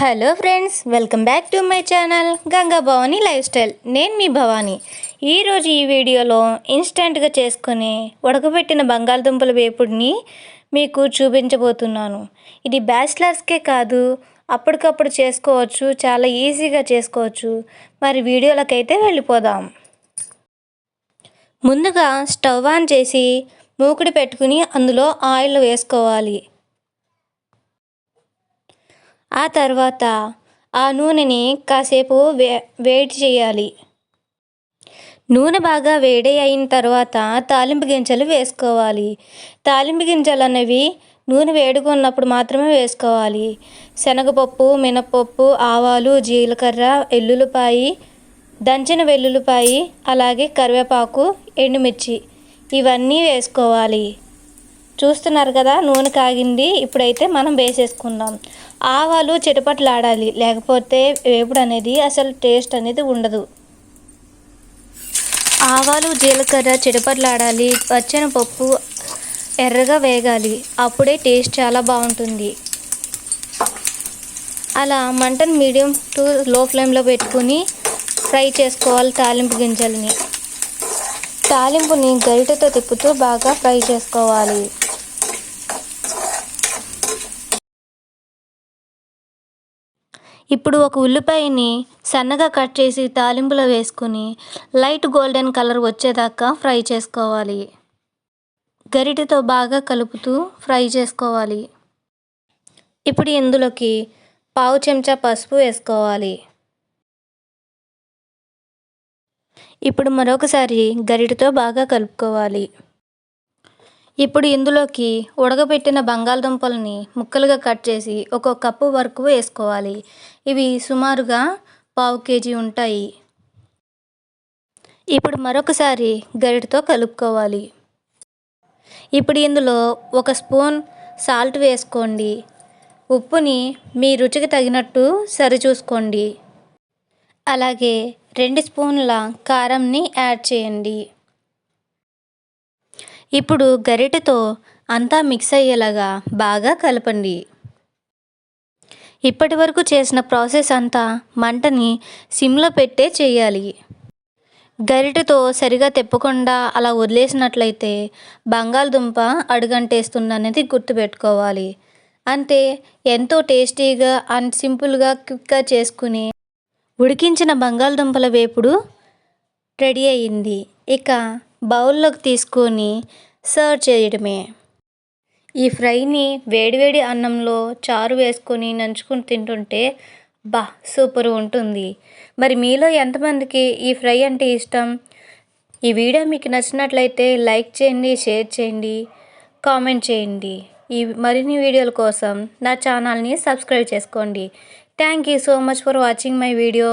Hello friends welcome back to my channel Ganga Bhavani lifestyle. నేను మీ భవానీ. ఈరోజు ఈ వీడియోలో ఇన్స్టెంట్గా చేసుకునే ఉడకబెట్టిన బంగాళదుంపల వేపుడిని మీకు చూపించబోతున్నాను. ఇది బ్యాచిలర్స్కే కాదు అప్పటికప్పుడు చేసుకోవచ్చు చాలా ఈజీగా చేసుకోవచ్చు. మరి వీడియోలకైతే వెళ్ళిపోదాం. ముందుగా స్టవ్ ఆన్ చేసి మూకుడి పెట్టుకుని అందులో ఆయిల్ వేసుకోవాలి. ఆ తర్వాత ఆ నూనెని కాసేపు వే వేడి చేయాలి. నూనె బాగా వేడి అయిన తర్వాత తాలింపు గింజలు వేసుకోవాలి. తాలింపు గింజలు అనేవి నూనె వేడుకున్నప్పుడు మాత్రమే వేసుకోవాలి. శనగపప్పు మినపప్పు ఆవాలు జీలకర్ర ఎల్లుల్లిపాయి దంచిన వెల్లుల్లిపాయి అలాగే కరివేపాకు ఎండుమిర్చి ఇవన్నీ వేసుకోవాలి. చూస్తున్నారు కదా నూనె కాగింది. ఇప్పుడైతే మనం వేసేసుకుందాం. ఆవాలు చెటపట్లాడాలి లేకపోతే వేపుడు అనేది అసలు టేస్ట్ అనేది ఉండదు. ఆవాలు జీలకర్ర చిటపట్లాడాలి పచ్చనిపప్పు ఎర్రగా వేగాలి. అప్పుడే టేస్ట్ చాలా బాగుంటుంది. అలా మంటను మీడియం టు లో ఫ్లేమ్లో పెట్టుకుని ఫ్రై చేసుకోవాలి తాలింపు గింజల్ని. తాలింపుని గరిటెతో తిప్పుతూ బాగా ఫ్రై చేసుకోవాలి. ఇప్పుడు ఒక ఉల్లిపాయని సన్నగా కట్ చేసి తాలింపులో వేసుకుని లైట్ గోల్డెన్ కలర్ వచ్చేదాకా ఫ్రై చేసుకోవాలి. గరిటెతో బాగా కలుపుతూ ఫ్రై చేసుకోవాలి. ఇప్పుడు ఇందులోకి పావు చెంచా పసుపు వేసుకోవాలి. ఇప్పుడు మరొకసారి గరిటెతో బాగా కలుపుకోవాలి. ఇప్పుడు ఇందులోకి ఉడకబెట్టిన బంగాళదుంపలని ముక్కలుగా కట్ చేసి ఒక కప్పు వరకు వేసుకోవాలి. ఇవి సుమారుగా పావు కేజీ ఉంటాయి. ఇప్పుడు మరొకసారి గరిటతో కలుపుకోవాలి. ఇప్పుడు ఇందులో ఒక స్పూన్ సాల్ట్ వేసుకోండి. ఉప్పుని మీ రుచికి తగినట్టు సరిచూసుకోండి. అలాగే రెండు స్పూన్ల కారంని యాడ్ చేయండి. ఇప్పుడు గరిటెతో అంతా మిక్స్ అయ్యేలాగా బాగా కలపండి. ఇప్పటి వరకు చేసిన ప్రాసెస్ అంతా మంటని సిమ్లో పెట్టే చేయాలి. గరిటెతో సరిగా తిప్పకుండా అలా వదిలేసినట్లయితే బంగాళదుంప అడుగంటేస్తుంది అనేది గుర్తుపెట్టుకోవాలి. అంతే ఎంతో టేస్టీగా అండ్ సింపుల్గా క్విక్గా చేసుకుని ఉడికించిన బంగాళదుంపల వేపుడు రెడీ అయ్యింది. ఇక బౌల్లోకి తీసుకొని సర్వ్ చేయడమే. ఈ ఫ్రైని వేడివేడి అన్నంలో చారు వేసుకొని నంచుకుని తింటుంటే బా సూపర్ ఉంటుంది. మరి మీలో ఎంతమందికి ఈ ఫ్రై అంటే ఇష్టం? ఈ వీడియో మీకు నచ్చినట్లయితే లైక్ చేయండి షేర్ చేయండి కామెంట్ చేయండి. ఈ మరిన్ని వీడియోల కోసం నా ఛానల్ని సబ్స్క్రైబ్ చేసుకోండి. Thank you so much for watching my video.